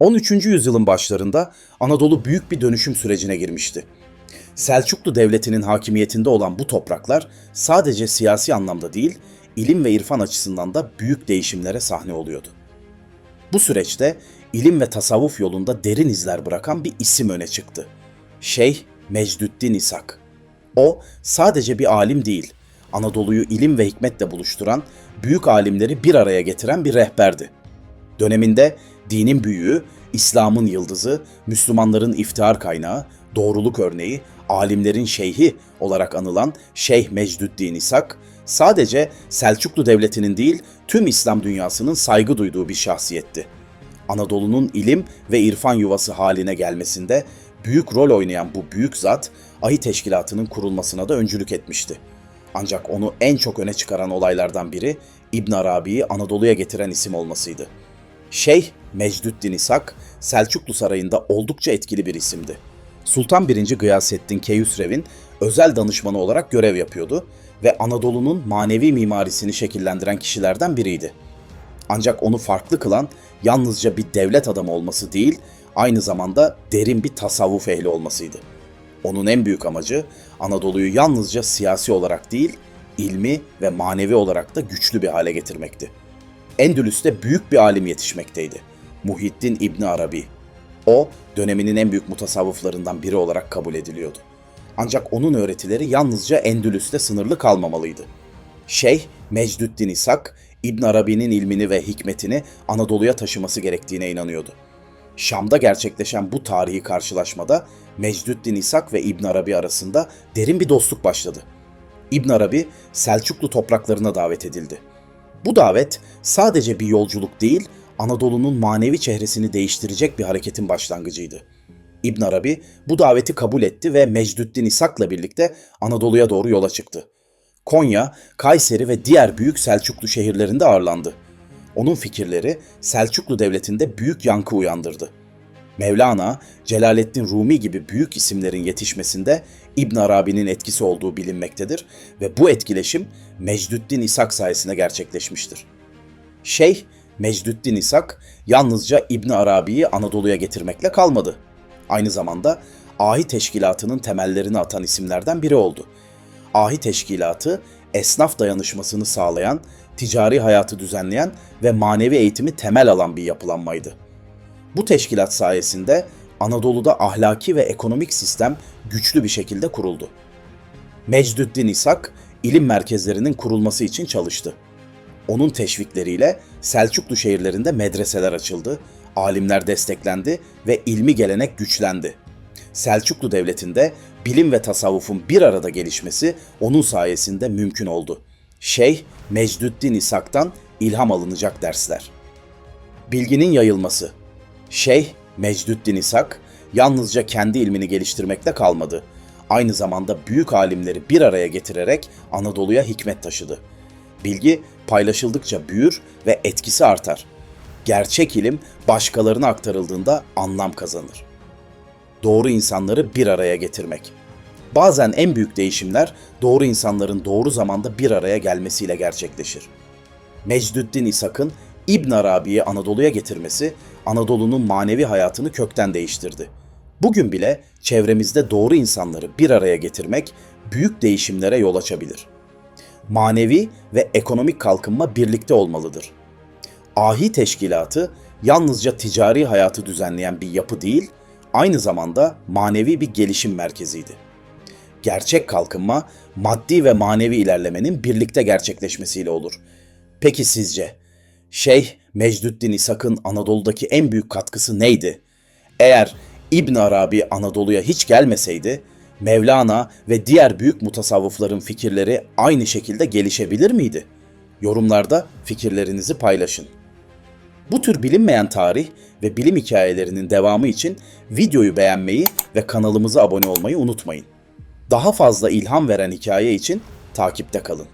13. yüzyılın başlarında Anadolu büyük bir dönüşüm sürecine girmişti. Selçuklu Devleti'nin hakimiyetinde olan bu topraklar sadece siyasi anlamda değil, ilim ve irfan açısından da büyük değişimlere sahne oluyordu. Bu süreçte ilim ve tasavvuf yolunda derin izler bırakan bir isim öne çıktı. Şeyh Mecdüddin İshak. O sadece bir alim değil, Anadolu'yu ilim ve hikmetle buluşturan, büyük alimleri bir araya getiren bir rehberdi. Döneminde dinin büyüğü, İslam'ın yıldızı, Müslümanların iftihar kaynağı, doğruluk örneği, alimlerin şeyhi olarak anılan Şeyh Mecdüddin İshak, sadece Selçuklu Devleti'nin değil tüm İslam dünyasının saygı duyduğu bir şahsiyetti. Anadolu'nun ilim ve irfan yuvası haline gelmesinde büyük rol oynayan bu büyük zat, Ahi Teşkilatı'nın kurulmasına da öncülük etmişti. Ancak onu en çok öne çıkaran olaylardan biri İbn Arabi'yi Anadolu'ya getiren isim olmasıydı. Şeyh Mecdüddin İshak, Selçuklu Sarayı'nda oldukça etkili bir isimdi. Sultan 1. Gıyasettin Keyhüsrev'in özel danışmanı olarak görev yapıyordu ve Anadolu'nun manevi mimarisini şekillendiren kişilerden biriydi. Ancak onu farklı kılan yalnızca bir devlet adamı olması değil, aynı zamanda derin bir tasavvuf ehli olmasıydı. Onun en büyük amacı Anadolu'yu yalnızca siyasi olarak değil, ilmi ve manevi olarak da güçlü bir hale getirmekti. Endülüs'te büyük bir alim yetişmekteydi. Muhyiddin İbni Arabi. O, döneminin en büyük mutasavvıflarından biri olarak kabul ediliyordu. Ancak onun öğretileri yalnızca Endülüs'te sınırlı kalmamalıydı. Şeyh Mecdüddin İshak, İbn Arabi'nin ilmini ve hikmetini Anadolu'ya taşıması gerektiğine inanıyordu. Şam'da gerçekleşen bu tarihi karşılaşmada Mecdüddin İshak ve İbn Arabi arasında derin bir dostluk başladı. İbn Arabi Selçuklu topraklarına davet edildi. Bu davet sadece bir yolculuk değil, Anadolu'nun manevi çehresini değiştirecek bir hareketin başlangıcıydı. İbn Arabi bu daveti kabul etti ve Mecdüddin İshak'la birlikte Anadolu'ya doğru yola çıktı. Konya, Kayseri ve diğer büyük Selçuklu şehirlerinde ağırlandı. Onun fikirleri Selçuklu Devleti'nde büyük yankı uyandırdı. Mevlana, Celaleddin Rumi gibi büyük isimlerin yetişmesinde İbn Arabi'nin etkisi olduğu bilinmektedir ve bu etkileşim Mecdüddin İshak sayesinde gerçekleşmiştir. Şeyh Mecdüddin İshak yalnızca İbn Arabi'yi Anadolu'ya getirmekle kalmadı. Aynı zamanda Ahi Teşkilatı'nın temellerini atan isimlerden biri oldu. Ahi Teşkilatı, esnaf dayanışmasını sağlayan, ticari hayatı düzenleyen ve manevi eğitimi temel alan bir yapılanmaydı. Bu teşkilat sayesinde Anadolu'da ahlaki ve ekonomik sistem güçlü bir şekilde kuruldu. Mecdüddin İshak, ilim merkezlerinin kurulması için çalıştı. Onun teşvikleriyle Selçuklu şehirlerinde medreseler açıldı, alimler desteklendi ve ilmi gelenek güçlendi. Selçuklu Devleti'nde bilim ve tasavvufun bir arada gelişmesi onun sayesinde mümkün oldu. Şeyh Mecdüddin İshak'tan ilham alınacak dersler. Bilginin yayılması Şeyh Mecdüddin İshak yalnızca kendi ilmini geliştirmekle kalmadı. Aynı zamanda büyük alimleri bir araya getirerek Anadolu'ya hikmet taşıdı. Bilgi paylaşıldıkça büyür ve etkisi artar. Gerçek ilim başkalarına aktarıldığında anlam kazanır. Doğru insanları bir araya getirmek. Bazen en büyük değişimler doğru insanların doğru zamanda bir araya gelmesiyle gerçekleşir. Mecdüddin İshak'ın İbn Arabi'yi Anadolu'ya getirmesi Anadolu'nun manevi hayatını kökten değiştirdi. Bugün bile çevremizde doğru insanları bir araya getirmek büyük değişimlere yol açabilir. Manevi ve ekonomik kalkınma birlikte olmalıdır. Ahi teşkilatı yalnızca ticari hayatı düzenleyen bir yapı değil, aynı zamanda manevi bir gelişim merkeziydi. Gerçek kalkınma maddi ve manevi ilerlemenin birlikte gerçekleşmesiyle olur. Peki sizce Şeyh Mecdüddin İshak'ın Anadolu'daki en büyük katkısı neydi? Eğer İbn Arabi Anadolu'ya hiç gelmeseydi, Mevlana ve diğer büyük mutasavvıfların fikirleri aynı şekilde gelişebilir miydi? Yorumlarda fikirlerinizi paylaşın. Bu tür bilinmeyen tarih ve bilim hikayelerinin devamı için videoyu beğenmeyi ve kanalımıza abone olmayı unutmayın. Daha fazla ilham veren hikaye için takipte kalın.